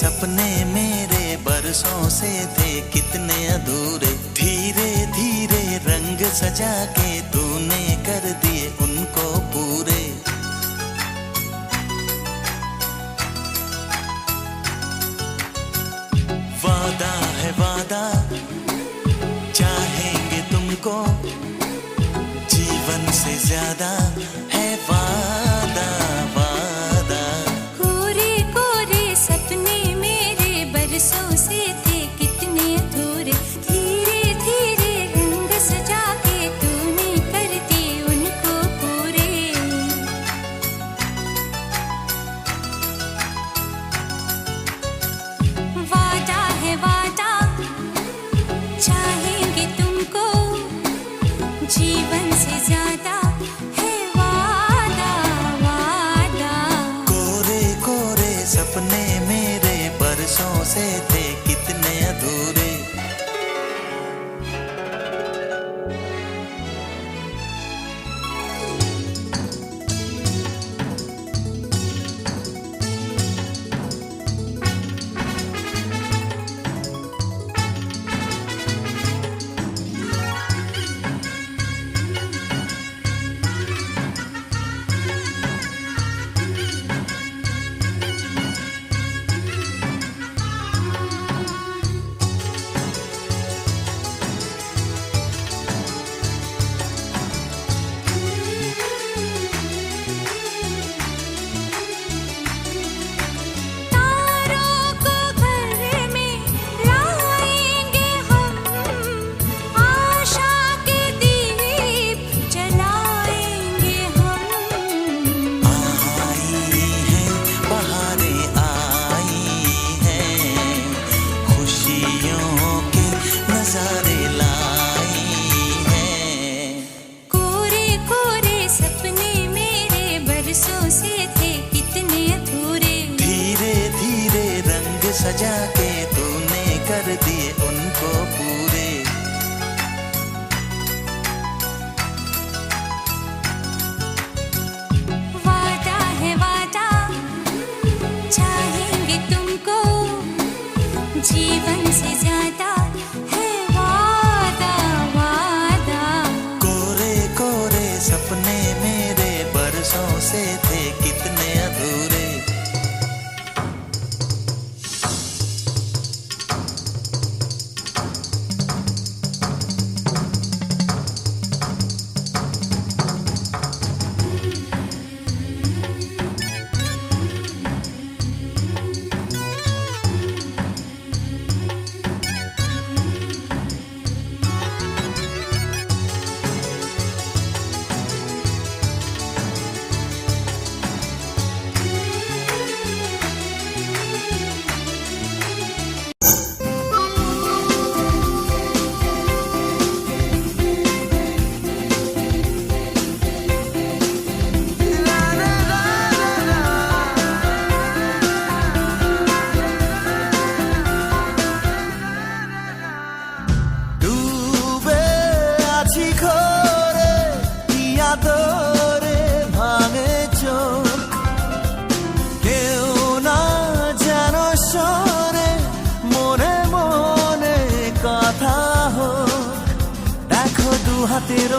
सपने मेरे बरसों से थे कितने अधूरे। धीरे धीरे रंग सजा के तूने कर दिए उनको पूरे। वादा है वादा, चाहेंगे तुमको, जीवन से ज़्यादा है वादा। सजा के तूने कर दिए उनको पूरे। वादा है वादा चाहेंगे तुमको जीवन से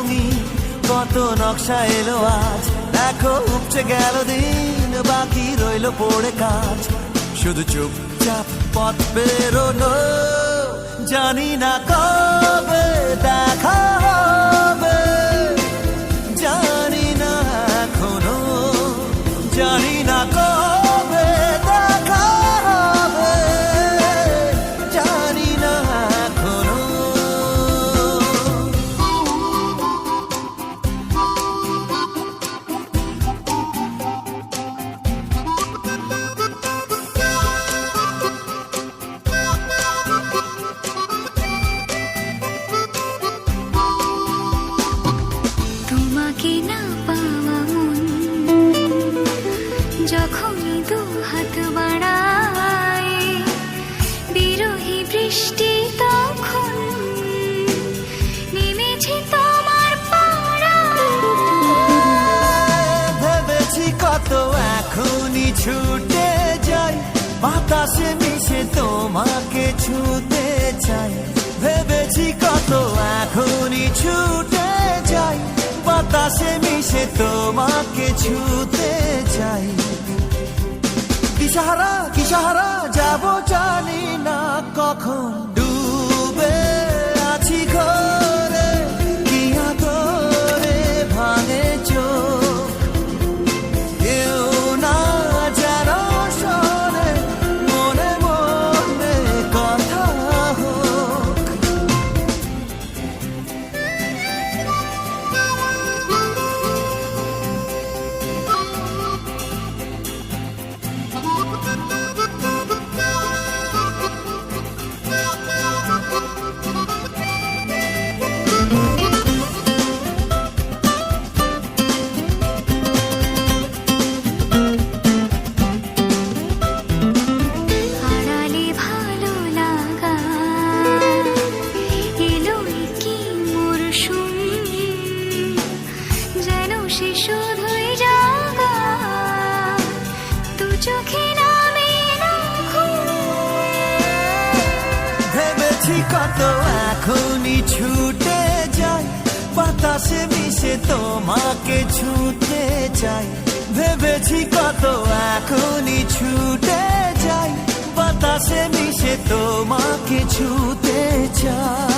রঙিন কত নকশা এলো আজ। দেখো, উপচে গেল দিন, বাকি রইল পড়ে কাজ। শুধু চুপচাপ পথ বেরোলো জানি না কবে দেখা হবে। তো বৃষ্টি ভেবেছি কত ছুটে মিশে তোমাকে ছুতে চাই। ভেবেছি কত এখনই ছুটে যাই, বাতাসে মিশে তোমাকে ছুতে চাই। কিসাহারা কিসাহারা যাব জানি না কখন। তো এখনই ছুটে যায় বাতাসে মিশে তোমাকে ছুটে যায় ভেবেছি কত এখনই ছুটে যায় বাতাসে মিশে তোমাকে ছুটে চায়